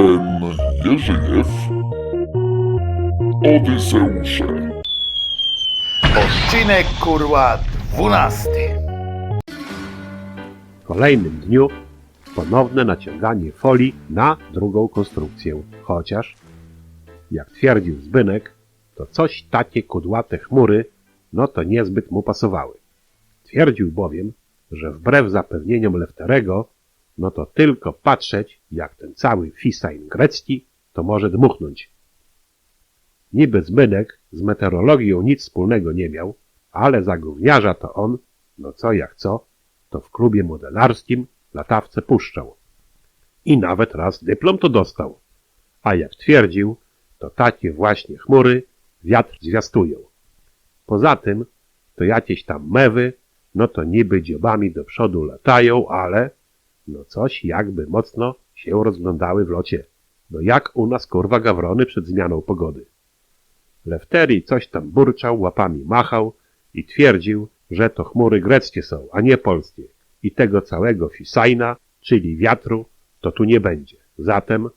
Ben Jerzyjew Odyseusze Odcinek kurwa dwunasty. W kolejnym dniu ponowne naciąganie folii na drugą konstrukcję. Chociaż, jak twierdził Zbynek, to coś takie kudłate chmury, no to niezbyt mu pasowały. Twierdził bowiem, że wbrew zapewnieniom Lefterego, no to tylko patrzeć, jak ten cały fisajn grecki, to może dmuchnąć. Niby Zbynek z meteorologią nic wspólnego nie miał, ale za gówniarza to on, no co jak co, to w klubie modelarskim latawce puszczał. I nawet raz dyplom to dostał. A jak twierdził, to takie właśnie chmury wiatr zwiastują. Poza tym, to jakieś tam mewy, no to niby dziobami do przodu latają, ale no coś jakby mocno się rozglądały w locie. No jak u nas kurwa gawrony przed zmianą pogody. Lefteri coś tam burczał, łapami machał i twierdził, że to chmury greckie są, a nie polskie. I tego całego fisajna, czyli wiatru, to tu nie będzie. Zatem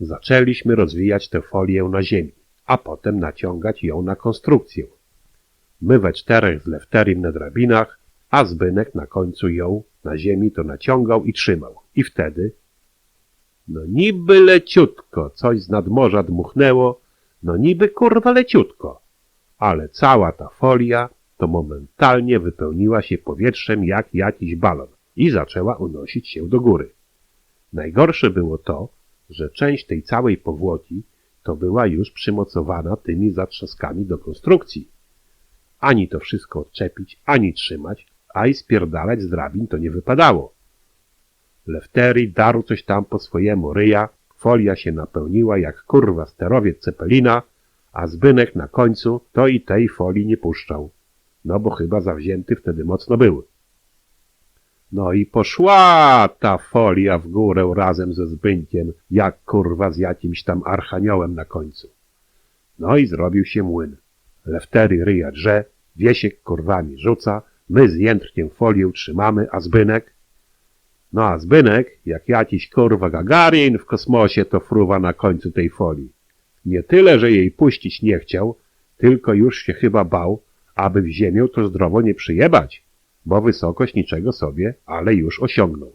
zaczęliśmy rozwijać tę folię na ziemi, a potem naciągać ją na konstrukcję. My we czterech z Lefterim na drabinach, a Zbynek na końcu ją na ziemi to naciągał i trzymał. I wtedy, no niby leciutko, coś z nadmorza dmuchnęło, no niby kurwa leciutko, ale cała ta folia to momentalnie wypełniła się powietrzem jak jakiś balon i zaczęła unosić się do góry. Najgorsze było to, że część tej całej powłoki to była już przymocowana tymi zatrzaskami do konstrukcji. Ani to wszystko odczepić, ani trzymać, a i spierdalać z drabin to nie wypadało. Lefteri darł coś tam po swojemu ryja, folia się napełniła jak kurwa sterowiec cepelina, a zbynek na końcu to i tej folii nie puszczał. No bo chyba zawzięty wtedy mocno był. No i poszła ta folia w górę razem ze zbynkiem, jak kurwa z jakimś tam archaniołem na końcu. No i zrobił się młyn. Leftery ryja drze, wiesiek kurwami rzuca, my z jędrkiem folię trzymamy, a zbynek? No a zbynek, jak jakiś kurwa Gagarin w kosmosie, to fruwa na końcu tej folii. Nie tyle, że jej puścić nie chciał, tylko już się chyba bał, aby w ziemię to zdrowo nie przyjebać, bo wysokość niczego sobie, ale już osiągnął.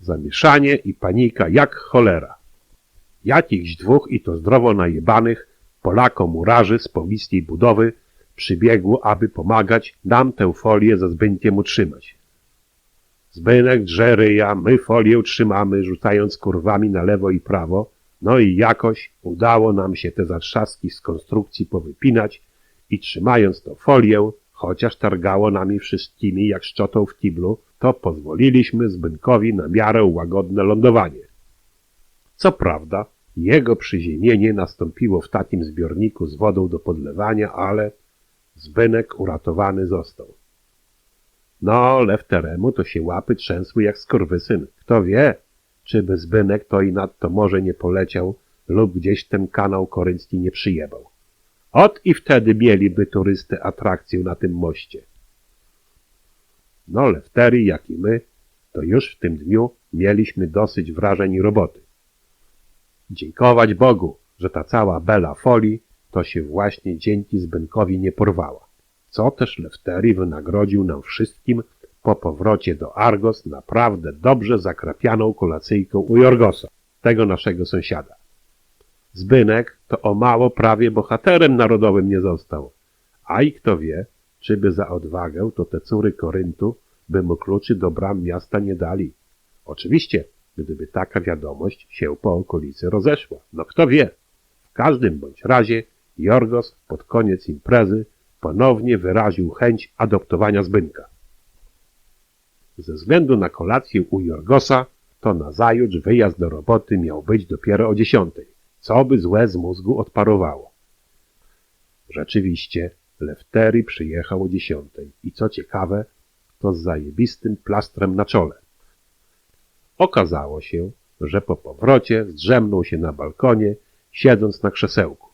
Zamieszanie i panika jak cholera. Jakichś dwóch i to zdrowo najebanych Polakom-murarzy z pobliskiej budowy przybiegło, aby pomagać nam tę folię ze zbynkiem utrzymać. Zbynek drze ryja, my folię trzymamy, rzucając kurwami na lewo i prawo, no i jakoś udało nam się te zatrzaski z konstrukcji powypinać i trzymając to folię, chociaż targało nami wszystkimi jak szczotą w kiblu, to pozwoliliśmy Zbynkowi na miarę łagodne lądowanie. Co prawda, jego przyziemienie nastąpiło w takim zbiorniku z wodą do podlewania, ale Zbynek uratowany został. No, Lefteremu to się łapy trzęsły jak skorwysyn. Kto wie, czy by Zbynek to i nadto może nie poleciał lub gdzieś ten kanał koryncki nie przyjebał. Ot i wtedy mieliby turysty atrakcję na tym moście. No, Leftery, jak i my, to już w tym dniu mieliśmy dosyć wrażeń i roboty. Dziękować Bogu, że ta cała bela folii to się właśnie dzięki Zbynkowi nie porwała. Co też Leftery wynagrodził nam wszystkim po powrocie do Argos naprawdę dobrze zakrapianą kolacyjką u Jorgosa, tego naszego sąsiada. Zbynek to o mało prawie bohaterem narodowym nie został. A i kto wie, czy by za odwagę to te córy Koryntu by mu kluczy do bram miasta nie dali. Oczywiście, gdyby taka wiadomość się po okolicy rozeszła. No kto wie. W każdym bądź razie Jorgos pod koniec imprezy ponownie wyraził chęć adoptowania Zbynka. Ze względu na kolację u Jorgosa, to nazajutrz wyjazd do roboty miał być dopiero o dziesiątej, co by złe z mózgu odparowało. Rzeczywiście, Leftery przyjechał o dziesiątej i co ciekawe, to z zajebistym plastrem na czole. Okazało się, że po powrocie zdrzemnął się na balkonie, siedząc na krzesełku.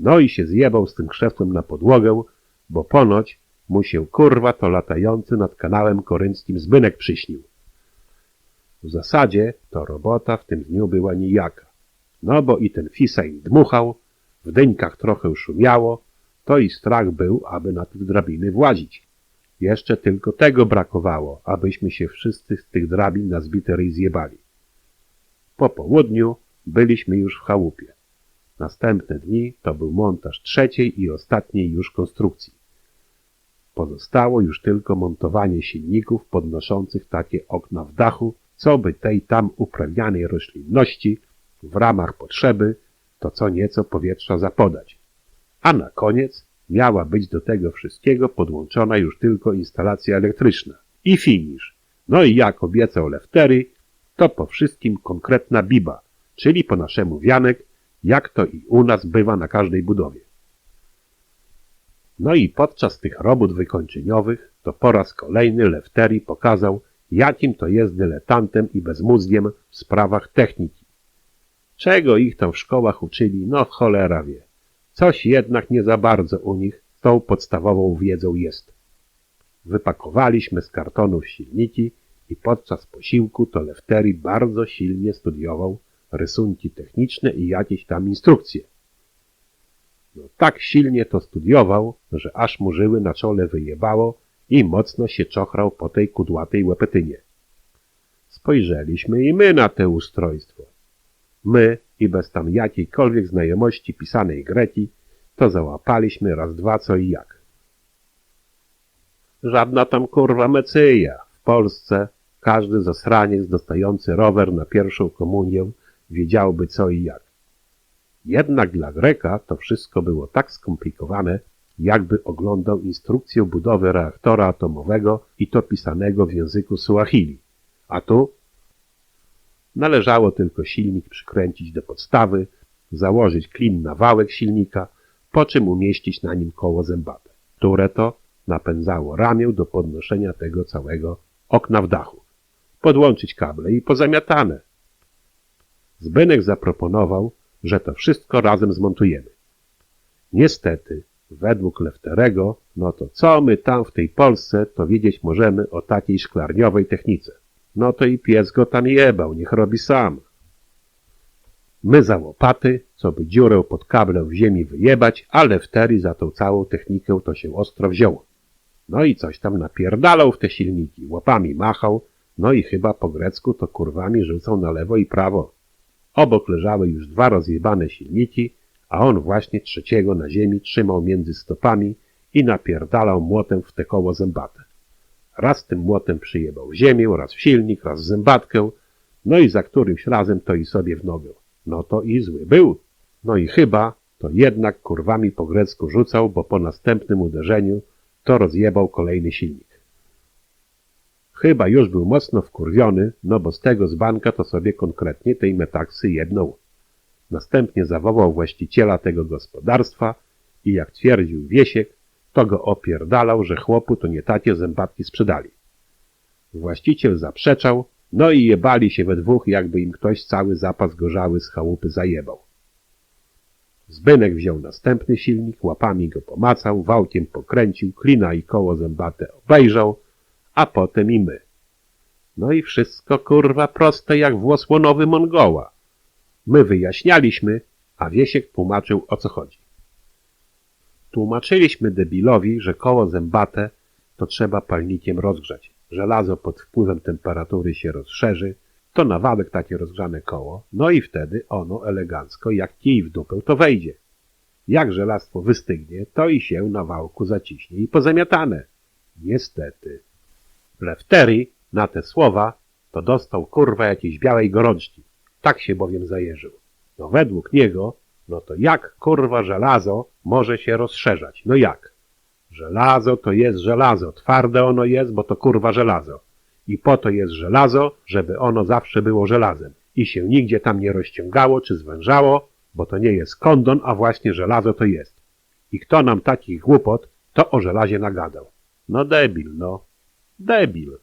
No i się zjebał z tym krzesłem na podłogę, bo ponoć mu się kurwa to latający nad kanałem korynckim zbynek przyśnił. W zasadzie to robota w tym dniu była nijaka. No bo i ten fisejn dmuchał, w dyńkach trochę szumiało, to i strach był, aby na tych drabiny włazić. Jeszcze tylko tego brakowało, abyśmy się wszyscy z tych drabin na zbity ryj zjebali. Po południu byliśmy już w chałupie. Następne dni to był montaż trzeciej i ostatniej już konstrukcji. Pozostało już tylko montowanie silników podnoszących takie okna w dachu, co by tej tam uprawianej roślinności w ramach potrzeby to co nieco powietrza zapodać. A na koniec miała być do tego wszystkiego podłączona już tylko instalacja elektryczna. I finisz. No i jak obiecał Leftery, to po wszystkim konkretna biba, czyli po naszemu wianek, jak to i u nas bywa na każdej budowie. No i podczas tych robót wykończeniowych to po raz kolejny Lefteri pokazał, jakim to jest dyletantem i bezmózgiem w sprawach techniki. Czego ich tam w szkołach uczyli, no cholera wie. Coś jednak nie za bardzo u nich z tą podstawową wiedzą jest. Wypakowaliśmy z kartonów silniki i podczas posiłku to Lefteri bardzo silnie studiował rysunki techniczne i jakieś tam instrukcje. No, tak silnie to studiował, że aż mu żyły na czole wyjebało i mocno się czochrał po tej kudłatej łepetynie. Spojrzeliśmy i my na te ustrojstwo. My i bez tam jakiejkolwiek znajomości pisanej greki, to załapaliśmy raz dwa co i jak. Żadna tam kurwa mecyja. W Polsce każdy zasraniec dostający rower na pierwszą komunię wiedziałby co i jak. Jednak dla Greka to wszystko było tak skomplikowane, jakby oglądał instrukcję budowy reaktora atomowego i to pisanego w języku Suahili. A tu należało tylko silnik przykręcić do podstawy, założyć klin na wałek silnika, po czym umieścić na nim koło zębate, które to napędzało ramię do podnoszenia tego całego okna w dachu. Podłączyć kable i pozamiatane. Zbynek zaproponował, że to wszystko razem zmontujemy. Niestety, według Lefterego, no to co my tam w tej Polsce to wiedzieć możemy o takiej szklarniowej technice. No to i pies go tam jebał, niech robi sam. My za łopaty, co by dziurę pod kablem w ziemi wyjebać, a Lefteri za tą całą technikę to się ostro wziął. No i coś tam napierdalał w te silniki, łapami machał, no i chyba po grecku to kurwami rzucał na lewo i prawo. Obok leżały już dwa rozjebane silniki, a on właśnie trzeciego na ziemi trzymał między stopami i napierdalał młotem w te koło zębate. Raz tym młotem przyjebał ziemię, raz w silnik, raz w zębatkę, no i za którymś razem to i sobie w nogę. No to i zły był. No i chyba to jednak kurwami po grecku rzucał, bo po następnym uderzeniu to rozjebał kolejny silnik. Chyba już był mocno wkurwiony, no bo z tego z banka to sobie konkretnie tej metaksy jedną. Następnie zawołał właściciela tego gospodarstwa i jak twierdził Wiesiek, to go opierdalał, że chłopu to nie takie zębatki sprzedali. Właściciel zaprzeczał, no i jebali się we dwóch, jakby im ktoś cały zapas gorzały z chałupy zajebał. Zbynek wziął następny silnik, łapami go pomacał, wałkiem pokręcił, klina i koło zębate obejrzał, a potem i my. No i wszystko kurwa proste jak włos łonowy Mongoła. My wyjaśnialiśmy, a Wiesiek tłumaczył o co chodzi. Tłumaczyliśmy debilowi, że koło zębate to trzeba palnikiem rozgrzać. Żelazo pod wpływem temperatury się rozszerzy, to na wałek takie rozgrzane koło, no i wtedy ono elegancko jak kij w dupę to wejdzie. Jak żelastwo wystygnie, to i się na wałku zaciśnie i pozamiatane. Niestety. Leftery na te słowa to dostał kurwa jakiejś białej gorączki. Tak się bowiem zajeżył. No według niego, no to jak kurwa żelazo może się rozszerzać? No jak? Żelazo to jest żelazo, twarde ono jest, bo to kurwa żelazo. I po to jest żelazo, żeby ono zawsze było żelazem i się nigdzie tam nie rozciągało czy zwężało, bo to nie jest kondon, a właśnie żelazo to jest. I kto nam takich głupot, to o żelazie nagadał. No debil, no. Debil.